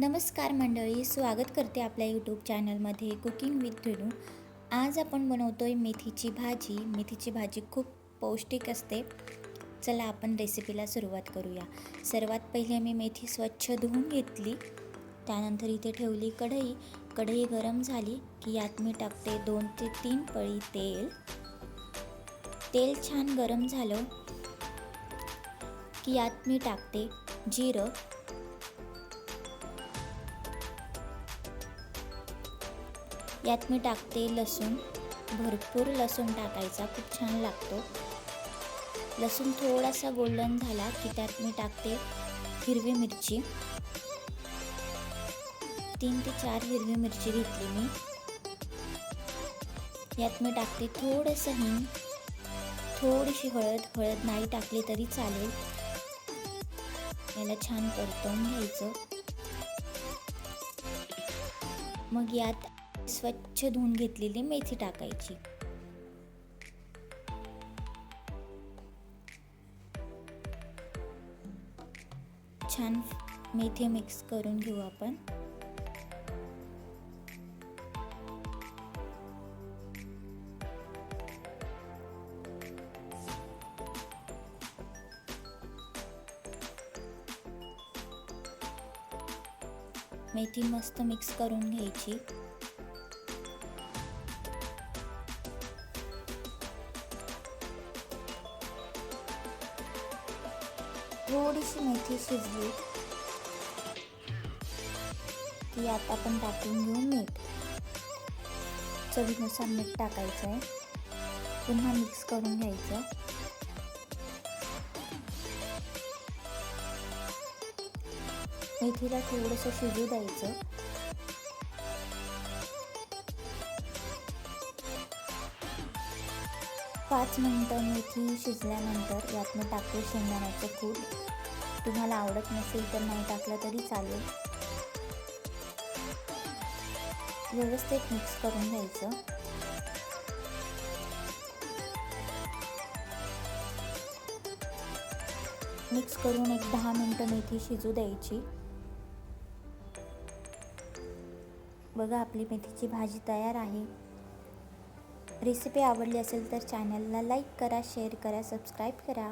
नमस्कार मंडळी स्वागत करते आपल्या यूट्यूब चॅनलमध्ये कुकिंग विथ धनू आज आपण बनवतो आहे मेथीची भाजी. मेथीची भाजी खूप पौष्टिक असते. चला आपण रेसिपीला सुरुवात करूया. सर्वात पहिले मी मेथी स्वच्छ धुवून घेतली. त्यानंतर इथे ठेवली कढई. कढई गरम झाली की यात मी टाकते दोन ते तीन पळी तेल. तेल छान गरम झालं की यात मी टाकते जिरं. यात मी टाकते लसूण. भरपूर लसूण टाकायचा खूप छान लागतो. लसूण थोडासा गोल्डन झाला की त्यात मी टाकते हिरवी मिरची. तीन ते चार हिरवी मिरची घेतली मी. यात मी टाकते थोडंसं हिंग. थोडीशी हळद हळद नाही टाकली तरी चालेल. याला छान परतवून घ्यायचं. मग यात स्वच्छ धुवून घेतलेली मेथी टाकायची. छान मेथी मिक्स करून घेऊ आपण. मेथी मस्त मिक्स करून घ्यायची. थोडीशी मेथी शिजली. ती आता आपण टाकून घेऊ मीठ चवीनुसार मीठ टाकायचं आहे पुन्हा मिक्स करून घ्यायचं. मेथीला थोडंसं शिजू द्यायचं. पाच मिनटं मेथी शिजल्यानंतर यात मी टाकते शेंगदाण्याचं कूट. तुम्हाला आवडत नसेल तर नाही टाकलं तरी चालेल. व्यवस्थित मिक्स करून घ्यायचं. मिक्स करून एक दहा मिनटं मेथी शिजू द्यायची. बघा आपली मेथीची भाजी तयार आहे. रेसिपी आवडली असेल तर चॅनलला लाईक करा शेअर करा सबस्क्राईब करा.